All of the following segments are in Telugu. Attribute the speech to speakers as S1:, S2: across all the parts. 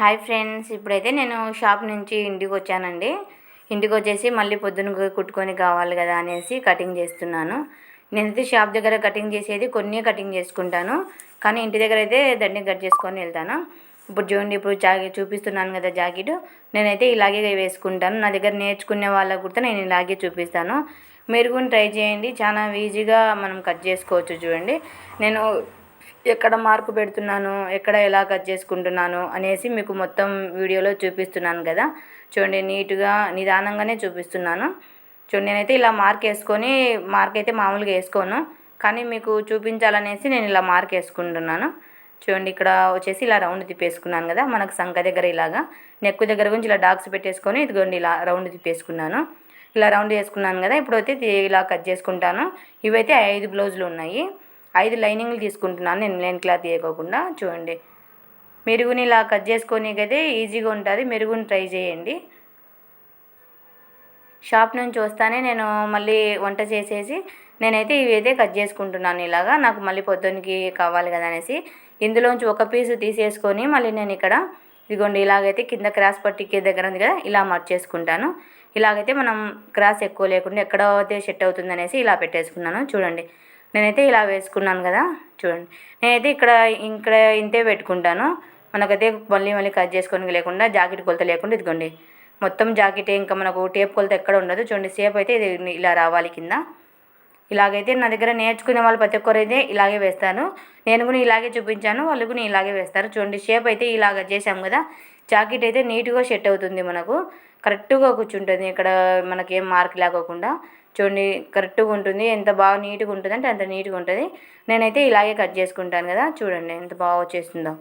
S1: హాయ్ ఫ్రెండ్స్ ఇప్పుడైతే నేను షాప్ నుంచి ఇంటికి వచ్చానండి ఇంటికి వచ్చేసి మళ్ళీ పొద్దున కుట్టుకొని కావాలి కదా అనేసి కటింగ్ చేస్తున్నాను. నేనైతే షాప్ దగ్గర కటింగ్ చేసేది కొన్ని కటింగ్ చేసుకుంటాను. కానీ ఇంటి దగ్గర అయితే దండిని కట్ చేసుకొని వెళ్తాను. ఇప్పుడు చూడండి ఇప్పుడు జాకెట్ చూపిస్తున్నాను కదా జాకెట్. నేనైతే ఇలాగే వేసుకుంటాను. నా దగ్గర నేర్చుకునే వాళ్ళకు కూడా నేను ఇలాగే చూపిస్తాను. మీరు కూడా ట్రై చేయండి. చాలా ఈజీగా మనం కట్ చేసుకోవచ్చు చూడండి. నేను ఎక్కడ మార్కు పెడుతున్నాను ఎక్కడ ఎలా కట్ చేసుకుంటున్నాను అనేసి మీకు మొత్తం వీడియోలో చూపిస్తున్నాను కదా. చూడండి నీట్గా నిదానంగానే చూపిస్తున్నాను. చూడండి నేనైతే ఇలా మార్క్ వేసుకొని మార్క్ అయితే మామూలుగా వేసుకోను. కానీ మీకు చూపించాలనేసి నేను ఇలా మార్క్ వేసుకుంటున్నాను. చూడండి ఇక్కడ వచ్చేసి ఇలా రౌండ్ తిప్పేసుకున్నాను కదా మనకు సంఖ దగ్గర ఇలాగా. నెక్ దగ్గర గురించి ఇలా డాక్స్ పెట్టేసుకొని ఇదిగోండి ఇలా రౌండ్ తిప్పేసుకున్నాను. ఇలా రౌండ్ వేసుకున్నాను కదా ఇప్పుడు అయితే ఇలా కట్ చేసుకుంటాను. ఇవైతే ఐదు బ్లౌజులు ఉన్నాయి. ఐదు లైనింగ్లు తీసుకుంటున్నాను. నేను లైన్ క్లాత్ వేయకోకుండా చూడండి. మెరుగుని ఇలా కట్ చేసుకోనికైతే ఈజీగా ఉంటుంది. మెరుగుని ట్రై చేయండి. షాప్ నుంచి వస్తానే నేను మళ్ళీ వంట చేసేసి నేనైతే ఇవైతే కట్ చేసుకుంటున్నాను ఇలాగా. నాకు మళ్ళీ పొద్దున్నకి కావాలి కదా అనేసి ఇందులోంచి ఒక పీసు తీసేసుకొని మళ్ళీ నేను ఇక్కడ ఇదిగోండి ఇలాగైతే కింద క్రాస్ పట్టికి దగ్గర ఉంది కదా ఇలా మార్చేసుకుంటాను ఇలాగైతే మనం క్రాస్ ఎక్కువ లేకుండా ఎక్కడ అయితే సెట్ అవుతుంది అనేసి ఇలా పెట్టేసుకున్నాను. చూడండి. నేనైతే ఇలా వేసుకున్నాను కదా చూడండి. నేనైతే ఇక్కడ ఇక్కడ ఇంతే పెట్టుకుంటాను. మనకైతే మళ్ళీ మళ్ళీ కట్ చేసుకొని లేకుండా జాకెట్ కొలత లేకుండా ఇదిగోండి. మొత్తం జాకెట్ ఇంకా మనకు టేప్ కొలత ఎక్కడ ఉండదు. చూడండి సేప్ అయితే ఇది ఇలా రావాలి కింద. ఇలాగైతే నా దగ్గర నేర్చుకునే వాళ్ళు ప్రతి ఒక్కరైతే అయితే ఇలాగే వేస్తాను నేను కూడా ఇలాగే చూపించాను వాళ్ళు కూడా ఇలాగే వేస్తారు. చూడండి షేప్ అయితే ఇలాగ చేసాం కదా జాకెట్ అయితే నీట్గా సెట్ అవుతుంది మనకు. కరెక్ట్గా కూర్చుంటుంది. ఇక్కడ మనకి ఏం మార్క్ లేకోకుండా. చూడండి కరెక్ట్గా ఉంటుంది. ఎంత బాగా నీట్గా ఉంటుంది అంటే అంత నీట్గా ఉంటుంది. నేనైతే ఇలాగే కట్ చేసుకుంటాను కదా. చూడండి ఎంత బాగా వచ్చేస్తుందో.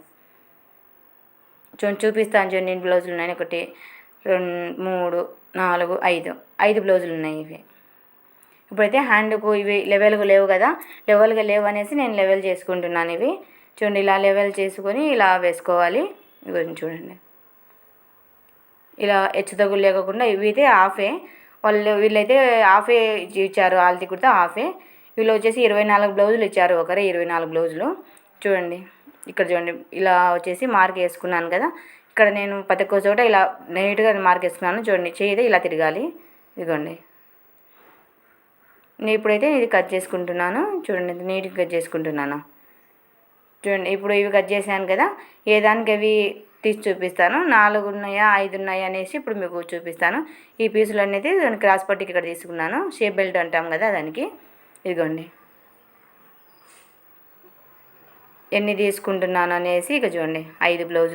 S1: చూడండి చూపిస్తాను చూడండి నేను బ్లౌజులు ఉన్నాయి. ఒకటి రెండు మూడు నాలుగు ఐదు. ఐదు బ్లౌజులు ఉన్నాయి ఇవి. ఇప్పుడైతే హ్యాండ్కు ఇవి లెవెల్గా లేవు కదా. లెవెల్గా లేవు అనేసి నేను లెవెల్ చేసుకుంటున్నాను ఇవి. చూడండి ఇలా లెవెల్ చేసుకొని ఇలా వేసుకోవాలి. ఇవి చూడండి. ఇలా హెచ్చు తగ్గులు లేకుండా ఇవి అయితే హాఫే వాళ్ళు వీళ్ళైతే హాఫే ఇచ్చారు ఆల్తి కుర్తా హాఫే. వీళ్ళు వచ్చేసి ఇరవై నాలుగు బ్లౌజులు ఇచ్చారు ఒకరే ఇరవై నాలుగు బ్లౌజులు. చూడండి ఇక్కడ చూడండి ఇలా వచ్చేసి మార్క్ వేసుకున్నాను కదా. ఇక్కడ నేను ప్రతి ఒక్క చోట ఇలా నీట్గా మార్క్ వేసుకున్నాను. చూడండి చేయితే ఇలా తిరగాలి. ఇదిగోండి. నేను ఇప్పుడైతే ఇది కట్ చేసుకుంటున్నాను. చూడండి నీట్గా కట్ చేసుకుంటున్నాను. చూడండి ఇప్పుడు ఇవి కట్ చేశాను కదా ఏ దానికి అవి తీసి చూపిస్తాను. నాలుగు ఉన్నాయా ఐదు ఉన్నాయా అనేసి ఇప్పుడు మీకు చూపిస్తాను. ఈ పీసులు అనేది క్రాస్ పట్టికి ఇక్కడ తీసుకున్నాను. షేప్ బెల్ట్ అంటాం కదా దానికి. ఇదిగోండి. ఎన్ని తీసుకుంటున్నాను అనేసి ఇక చూడండి ఐదు బ్లౌజ్